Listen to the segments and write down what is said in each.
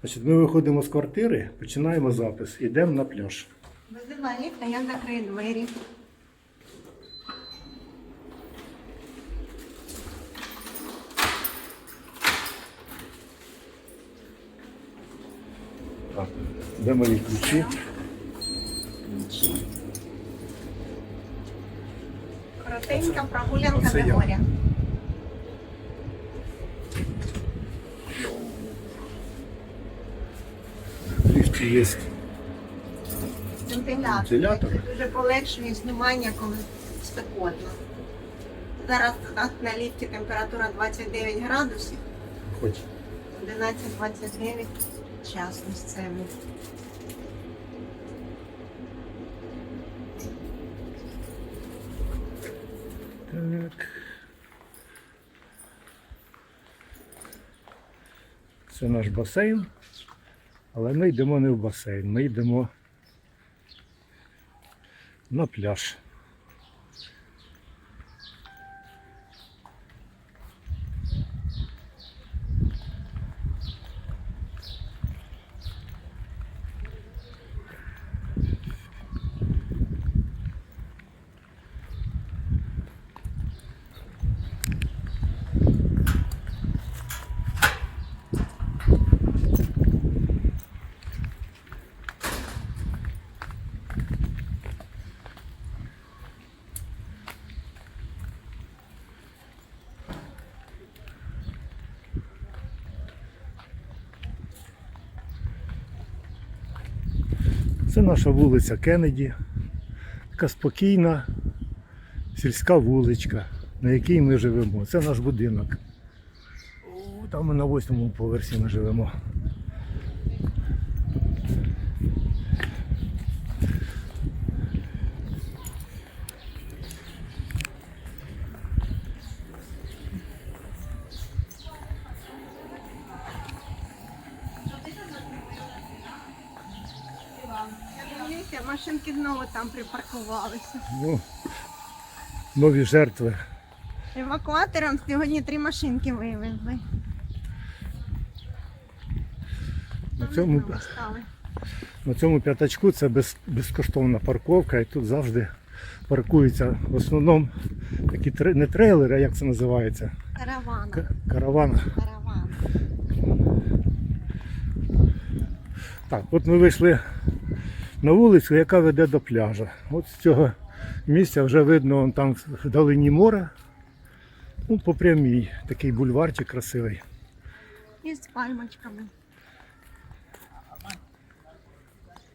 Значить, ми виходимо з квартири, починаємо запис, йдемо на пляж. Визивай ліфта, я закрию двері. Так, де мої ключі? Коротенька прогулянка Оце до я. моря. Є. Вентилятор. Вентилятор? Це дуже полегшує знімання, коли спекотно. Зараз у нас на ліфті температура 29 градусів, Хоч. 11-29 час місцевий. Так. Це наш басейн. Але ми йдемо не в басейн, ми йдемо на пляж. Це наша вулиця Кеннеді. Така спокійна сільська вуличка, на якій ми живемо. Це наш будинок. Там ми на восьмому поверсі ми живемо. Дивіться, машинки знову там припаркувалися. Ну, нові жертви. Евакуатором сьогодні три машинки вивезли. На цьому, на цьому п'ятачку це без, безкоштовна парковка і тут завжди паркуються в основному такі не трейлери, а як це називається? Каравана. К- Караван. Караван. Так, от ми вийшли на вулицю, яка веде до пляжа. От з цього місця вже видно вон там вдалині море. Ну, по прямій такий бульварчик красивий. І з пальмочками.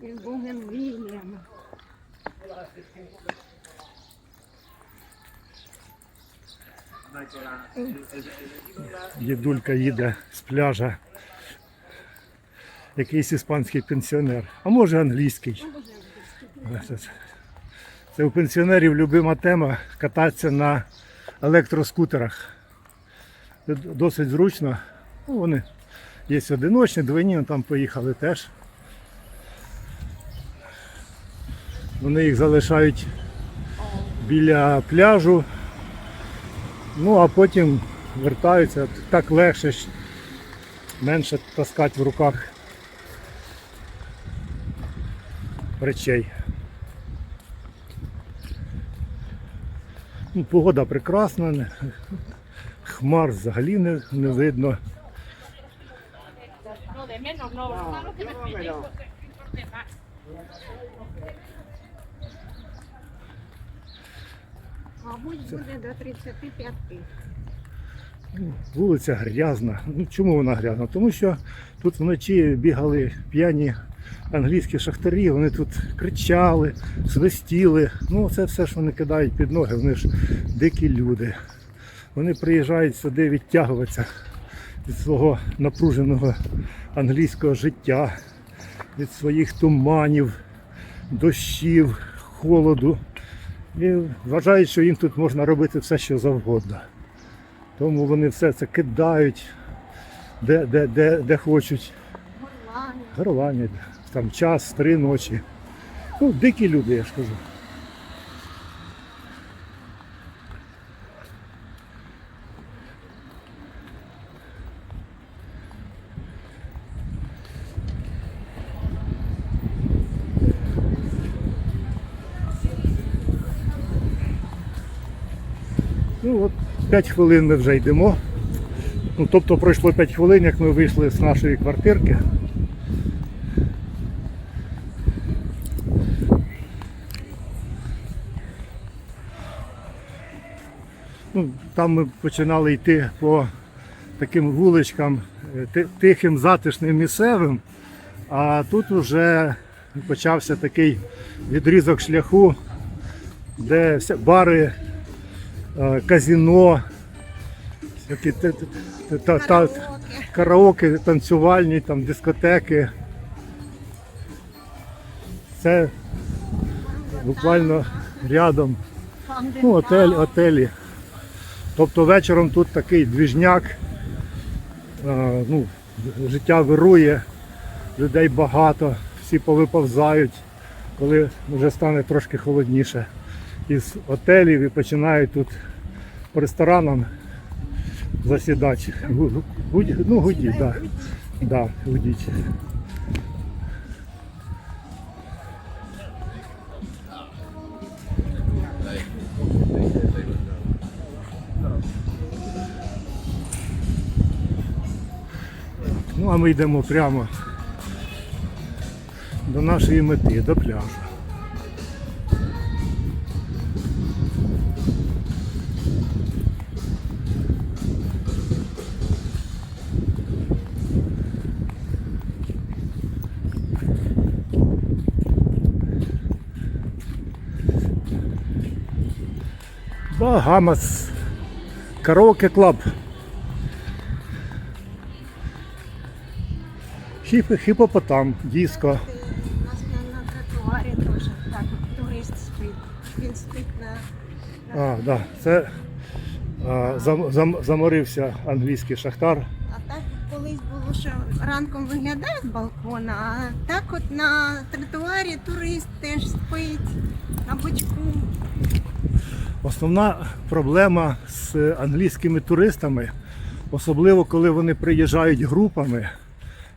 І з бугенвіліями. Дідулька їде з пляжа. Якийсь іспанський пенсіонер, а може англійський. Це, у пенсіонерів любима тема кататися на електроскутерах. Це досить зручно. Ну, вони є одиночні, двойні, ну, там поїхали теж. Вони їх залишають біля пляжу. Ну а потім вертаються. Так легше, менше таскати в руках речей. Ну, погода прекрасна, хмар взагалі не, не видно. Мабуть, буде до 35. Вулиця грязна. Ну чому вона грязна? Тому що тут вночі бігали п'яні англійські шахтарі, вони тут кричали, свистіли. Ну це все ж вони кидають під ноги, вони ж дикі люди. Вони приїжджають сюди відтягуватися від свого напруженого англійського життя, від своїх туманів, дощів, холоду. І вважають, що їм тут можна робити все, що завгодно. Тому вони все це кидають, де, де, де, де хочуть. Горлані там час, три ночі. Ну, дикі люди, я ж кажу. Ну от 5 хвилин ми вже йдемо. Ну, Тобто пройшло 5 хвилин, як ми вийшли з нашої квартирки. Ну, там ми починали йти по таким вуличкам е, тихим, затишним місцевим, а тут вже почався такий відрізок шляху, де бари, е, казіно, караоке, танцювальні, там, дискотеки. Це буквально рядом. Ну, отель, отелі. Тобто вечором тут такий двіжняк, ну, життя вирує, людей багато, всі повиповзають, коли вже стане трошки холодніше. Із готелів і починають тут по ресторанам засідати. Ну, гудіть. Да. Да, гудіть. А ми йдемо прямо до нашої мети, до пляжу. Багамас. Караоке клаб. Хіп, хіпопотам, диско. У нас на, на тротуарі теж так, турист спить. Він спить на, А, да, це а, зам, зам, заморився англійський шахтар. А так колись було, що ранком виглядає з балкона, а так от на тротуарі турист теж спить на бочку. Основна проблема з англійськими туристами, особливо коли вони приїжджають групами,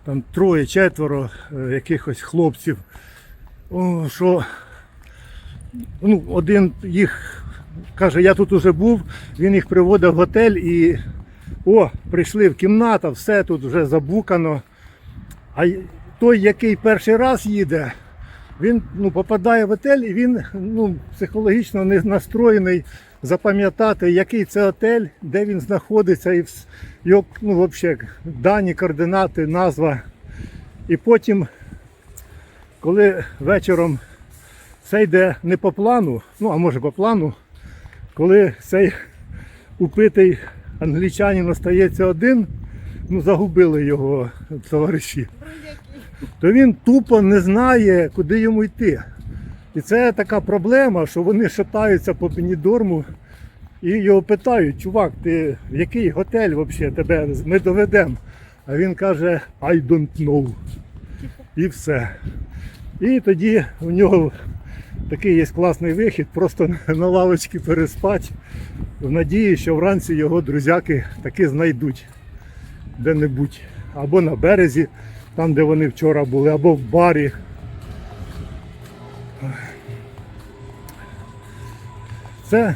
там троє, четверо е, якихось хлопців, о, що ну, один їх каже, я тут уже був, він їх приводив в готель і о, прийшли в кімнату, все тут вже забукано. А той, який перший раз їде, він ну, попадає в готель і він ну, психологічно не настроєний запам'ятати, який це готель, де він знаходиться, і його ну, вообще, дані, координати, назва. І потім, коли вечором все йде не по плану, ну а може по плану, коли цей упитий англічанин остається один, ну загубили його товариші то він тупо не знає, куди йому йти. І це така проблема, що вони шатаються по Бенідорму і його питають, чувак, ти в який готель взагалі тебе ми доведемо? А він каже, I don't know. І все. І тоді у нього такий є класний вихід, просто на лавочці переспати, в надії, що вранці його друзяки таки знайдуть де-небудь. Або на березі, там, де вони вчора були, або в барі. Це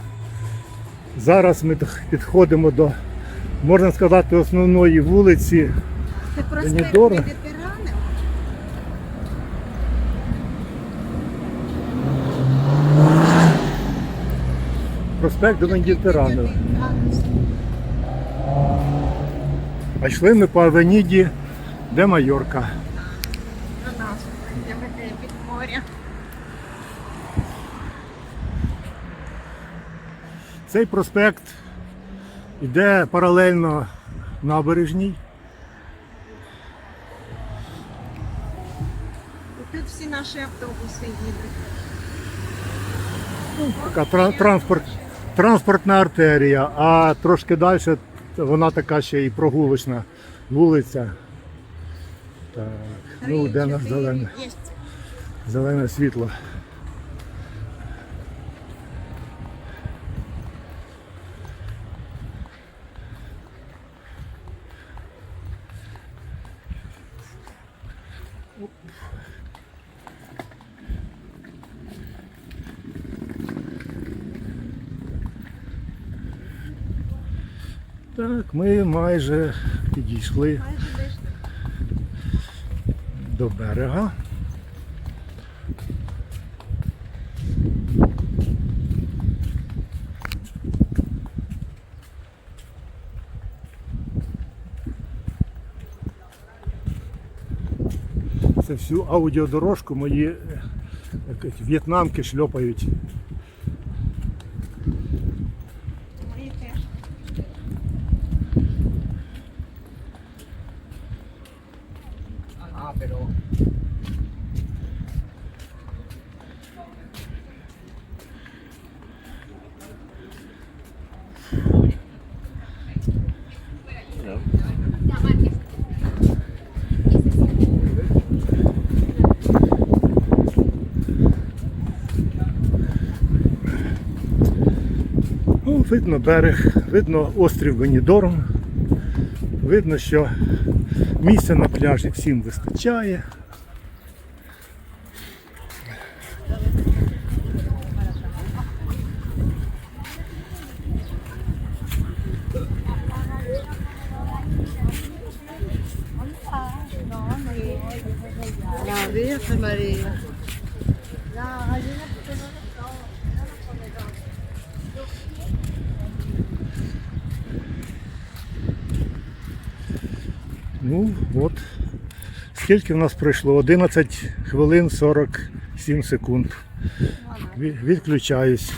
зараз ми підходимо до, можна сказати, основної вулиці. Це проспект Бенідора. ветеранів. Проспект до Медітерану. А йшли ми по Авеніді, де Майорка. на нас, де веде від моря. Цей проспект йде паралельно набережній. Тут всі наші автобуси їдуть. Така тра- транспорт, транспортна артерія, а трошки далі вона така ще і прогулочна вулиця. Так, ну де нас зелене. Зелене світло. Так, ми майже підійшли до берега. Це всю аудіодорожку мої е, в'єтнамки шльопають. Мої теж. Ah, pero. Ну, видно берег, видно острів Бенідорм. Видно, що місця на пляжі всім вистачає. La Ну, от. Скільки в нас пройшло? 11 хвилин 47 секунд. Відключаюсь.